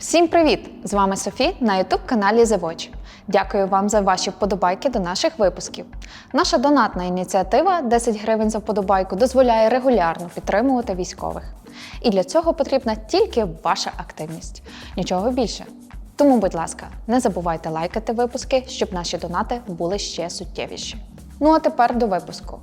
Всім привіт! З вами Софі на youtube каналі Watch. Дякую вам за ваші вподобайки до наших випусків. Наша донатна ініціатива 10 гривень за вподобайку дозволяє регулярно підтримувати військових. І для цього потрібна тільки ваша активність. Нічого більше. Тому, будь ласка, не забувайте лайкати випуски, щоб наші донати були ще суттєвіші. Ну а тепер до випуску.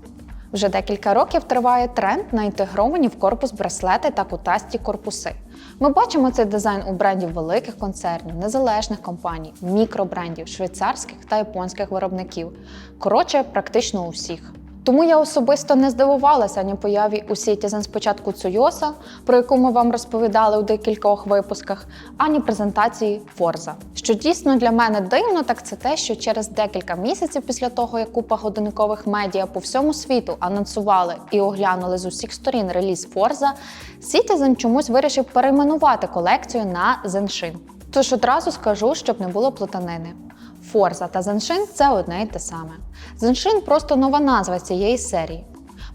Вже декілька років триває тренд на інтегровані в корпус браслети та кутасті корпуси. Ми бачимо цей дизайн у брендів великих концернів, незалежних компаній, мікробрендів, швейцарських та японських виробників. Коротше, практично у всіх. Тому я особисто не здивувалася ні появі у Citizen спочатку Цуйоса, про яку ми вам розповідали у декількох випусках, ані презентації Forza. Що дійсно для мене дивно, так це те, що через декілька місяців після того, як купа годинникових медіа по всьому світу анонсували і оглянули з усіх сторін реліз Forza, Citizen чомусь вирішив перейменувати колекцію на Zenshin. Тож одразу скажу, щоб не було плутанини. Forza та Zenshin – це одне й те саме. Zenshin – просто нова назва цієї серії.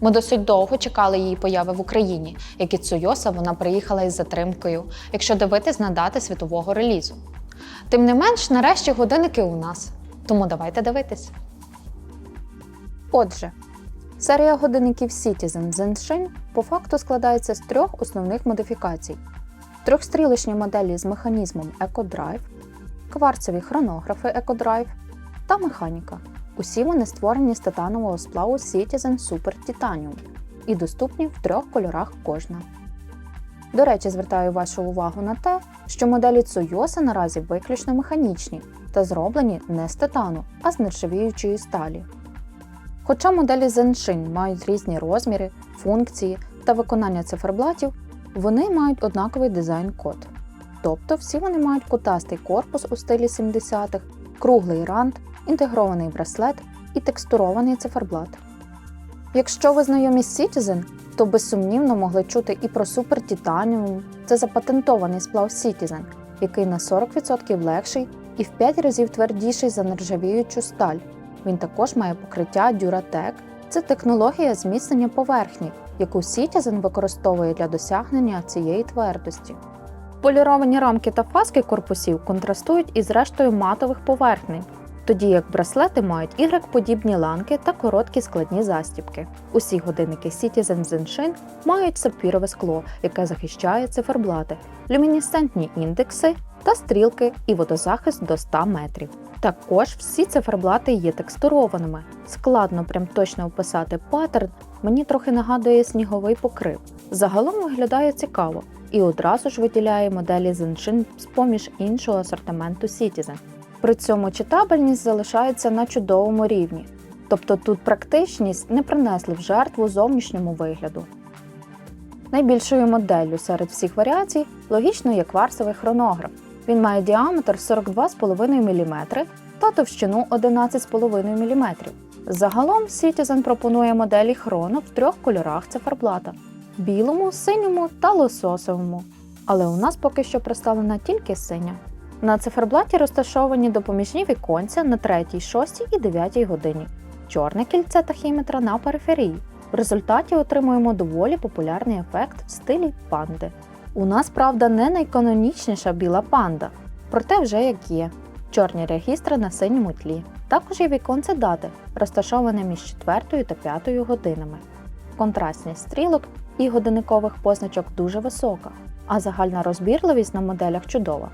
Ми досить довго чекали її появи в Україні, як і Цуйоса вона приїхала із затримкою, якщо дивитись на дати світового релізу. Тим не менш, нарешті годинники у нас. Тому давайте дивитись. Отже, серія годинників Citizen Zenshin по факту складається з трьох основних модифікацій: трьохстрілочні моделі з механізмом EcoDrive, кварцеві хронографи EcoDrive та механіка. Усі вони створені з титанового сплаву Citizen Super Titanium і доступні в трьох кольорах кожна. До речі, звертаю вашу увагу на те, що моделі Цуйоса наразі виключно механічні та зроблені не з титану, а з нержавіючої сталі. Хоча моделі Zenshin мають різні розміри, функції та виконання циферблатів, вони мають однаковий дизайн-код. Тобто всі вони мають кутастий корпус у стилі 70-х, круглий рант, інтегрований браслет і текстурований циферблат. Якщо ви знайомі з Citizen, то безсумнівно могли чути і про Super Titanium. Це запатентований сплав Citizen, який на 40% легший і в 5 разів твердіший за нержавіючу сталь. Він також має покриття Duratec. Це технологія зміцнення поверхні, яку Citizen використовує для досягнення цієї твердості. Поліровані рамки та фаски корпусів контрастують із рештою матових поверхнень, тоді як браслети мають Y-подібні ланки та короткі складні застібки. Усі годинники Citizen Zenshin мають сапфірове скло, яке захищає циферблати, люмінесцентні індекси та стрілки і водозахист до 100 метрів. Також всі циферблати є текстурованими. Складно прям точно описати паттерн, мені трохи нагадує сніговий покрив. Загалом виглядає цікаво і одразу ж виділяє моделі Zenshin з-поміж іншого асортименту Citizen. При цьому читабельність залишається на чудовому рівні, тобто тут практичність не принесли в жертву зовнішньому вигляду. Найбільшою моделлю серед всіх варіацій логічно є кварцевий хронограф. Він має діаметр 42,5 мм та товщину 11,5 мм. Загалом Citizen пропонує моделі хроно в трьох кольорах циферблата білому, синьому та лососовому. Але у нас поки що представлена тільки синя. На циферблаті розташовані допоміжні віконця на 3, 6 і 9 годині, чорне кільце тахіметра на периферії. В результаті отримуємо доволі популярний ефект в стилі панди. У нас, правда, не найканонічніша біла панда, проте вже як є. Чорні регістри на синьому тлі. Також є віконце дати, розташоване між 4 та 5 годинами. Контрастність стрілок і годинникових позначок дуже висока, а загальна розбірливість на моделях чудова.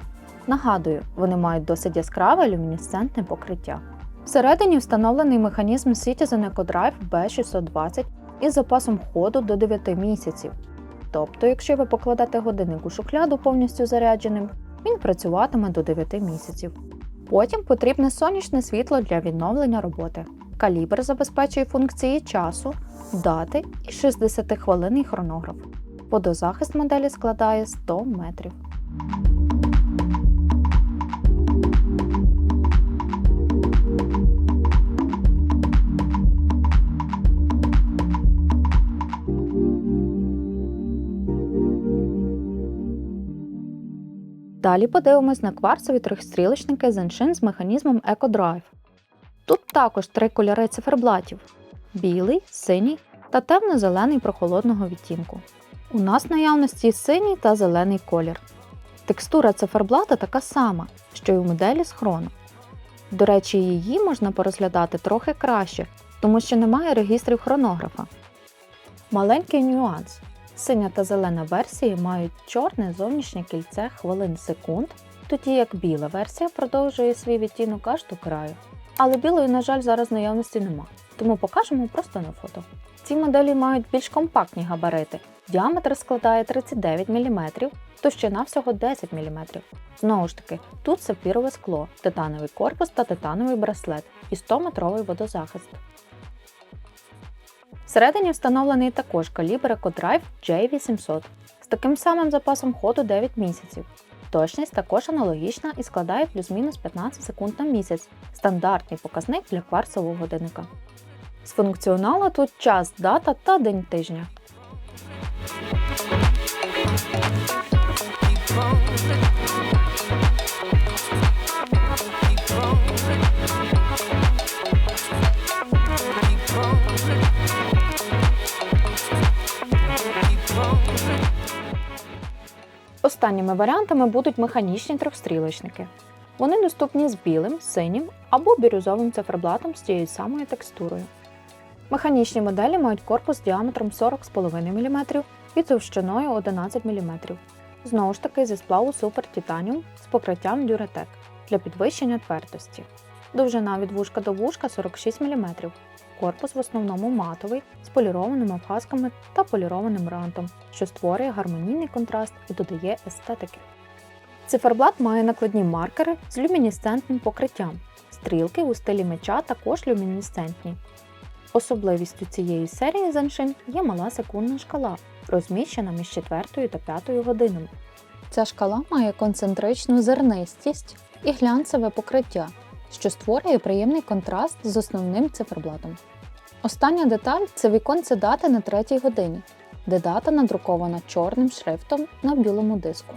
Нагадую, вони мають досить яскраве люмінесцентне покриття. Всередині встановлений механізм Citizen EcoDrive B620 із запасом ходу до 9 місяців. Тобто, якщо ви покладете годинник у шухляду повністю зарядженим, він працюватиме до 9 місяців. Потім потрібне сонячне світло для відновлення роботи. Калібр забезпечує функції часу, дати і 60-хвилинний хронограф. Водозахист моделі складає 100 метрів. Далі подивимось на кварцеві трьохстрілочники Zenshin з механізмом EcoDrive. Тут також три кольори циферблатів: білий, синій та темно-зелений прохолодного відтінку. У нас наявності синій та зелений колір. Текстура циферблата така сама, що й у моделі з хроно. До речі, її можна порозглядати трохи краще, тому що немає регістрів хронографа. Маленький нюанс. Синя та зелена версії мають чорне зовнішнє кільце хвилин секунд, тоді як біла версія продовжує свій відтінок аж до краю. Але білої, на жаль, зараз наявності нема, тому покажемо просто на фото. Ці моделі мають більш компактні габарити. Діаметр складає 39 мм, товщина всього 10 мм. Знову ж таки, тут сапфірове скло, титановий корпус та титановий браслет і 100-метровий водозахист. Всередині встановлений також калібр EcoDrive J800 з таким самим запасом ходу 9 місяців. Точність також аналогічна і складає плюс-мінус 15 секунд на місяць, стандартний показник для кварцевого годинника. З функціоналу тут час, дата та день тижня. Останніми варіантами будуть механічні трьохстрілочники. Вони доступні з білим, синім або бірюзовим циферблатом з тією самою текстурою. Механічні моделі мають корпус діаметром 40,5 мм і товщиною 11 мм. Знову ж таки зі сплаву Super Titanium з покриттям Duratec для підвищення твердості. Довжина від вушка до вушка 46 мм. Корпус в основному матовий з полірованими вказками та полірованим рантом, що створює гармонійний контраст і додає естетики. Циферблат має накладні маркери з люмінесцентним покриттям. Стрілки у стилі меча також люмінесцентні. Особливістю цієї серії Зеншин є мала секундна шкала, розміщена між 4 та 5 годинами. Ця шкала має концентричну зернистість і глянцеве покриття, що створює приємний контраст з основним циферблатом. Остання деталь це віконце дати на третій годині, де дата надрукована чорним шрифтом на білому диску.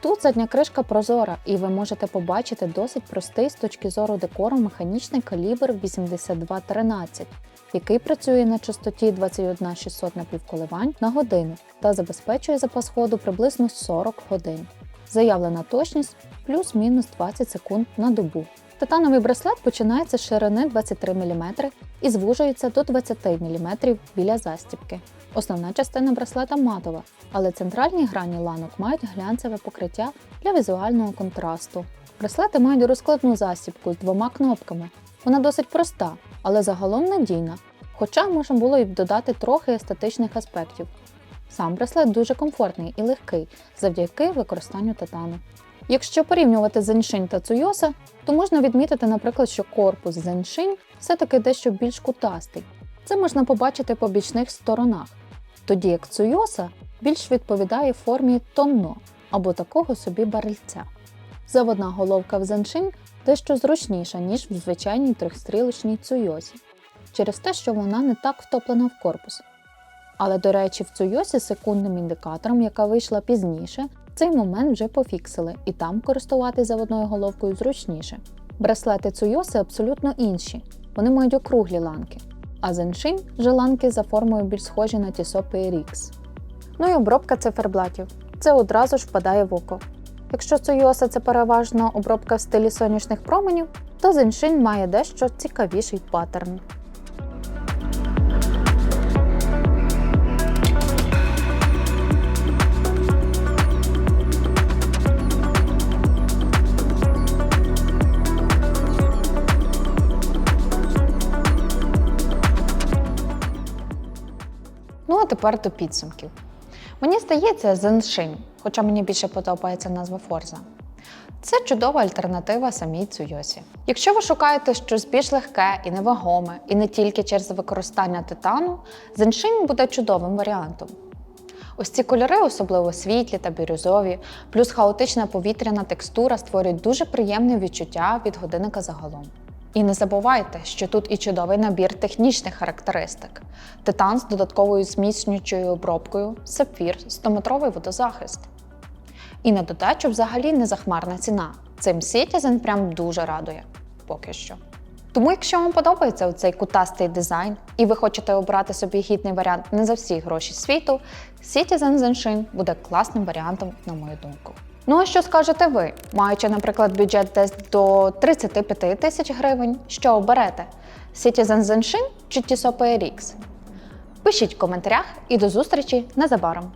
Тут задня кришка прозора, і ви можете побачити досить простий з точки зору декору механічний калібр 8213, який працює на частоті 21600 напівколивань на годину та забезпечує запас ходу приблизно 40 годин. Заявлена точність плюс-мінус 20 секунд на добу. Титановий браслет починається з ширини 23 мм і звужується до 20 мм біля застібки. Основна частина браслета матова, але центральні грані ланок мають глянцеве покриття для візуального контрасту. Браслети мають розкладну застібку з двома кнопками. Вона досить проста, але загалом надійна, хоча можна було й додати трохи естетичних аспектів. Сам браслет дуже комфортний і легкий завдяки використанню титану. Якщо порівнювати Зеншинь та Цуйоса, то можна відмітити, наприклад, що корпус Зеншинь все-таки дещо більш кутастий. Це можна побачити по бічних сторонах, тоді як Цуйоса більш відповідає формі тонно або такого собі барельця. Заводна головка в Зеншинь дещо зручніша, ніж в звичайній трьохстрілочній Цуйосі, через те, що вона не так втоплена в корпус. Але, до речі, в Цуйосі секундним індикатором, яка вийшла пізніше, цей момент вже пофіксили, і там користуватись заводною головкою зручніше. Браслети Цуйоси абсолютно інші, вони мають округлі ланки, а Зеншинь вже ланки за формою більш схожі на Tissot PRX. Ну і обробка циферблатів. Це одразу ж впадає в око. Якщо Цуйоса це переважно обробка в стилі сонячних променів, то Зеншинь має дещо цікавіший паттерн. Тепер до підсумків. Мені здається, Зеншинь, хоча мені більше подобається назва Форза. Це чудова альтернатива самій Цуйосі. Якщо ви шукаєте щось більш легке і невагоме, і не тільки через використання титану, Зеншинь буде чудовим варіантом. Ось ці кольори, особливо світлі та бірюзові, плюс хаотична повітряна текстура створюють дуже приємне відчуття від годинника загалом. І не забувайте, що тут і чудовий набір технічних характеристик: титан з додатковою зміцнюючою обробкою, сапфір, 100-метровий водозахист. І на додачу взагалі не захмарна ціна. Цим Citizen прям дуже радує поки що. Тому, якщо вам подобається цей кутастий дизайн і ви хочете обрати собі гідний варіант не за всі гроші світу, Citizen Zenshin буде класним варіантом, на мою думку. Ну а що скажете ви, маючи, наприклад, бюджет десь до 35 тисяч гривень, що оберете? Citizen Zenshin чи Tissot PRX? Пишіть в коментарях і до зустрічі незабаром!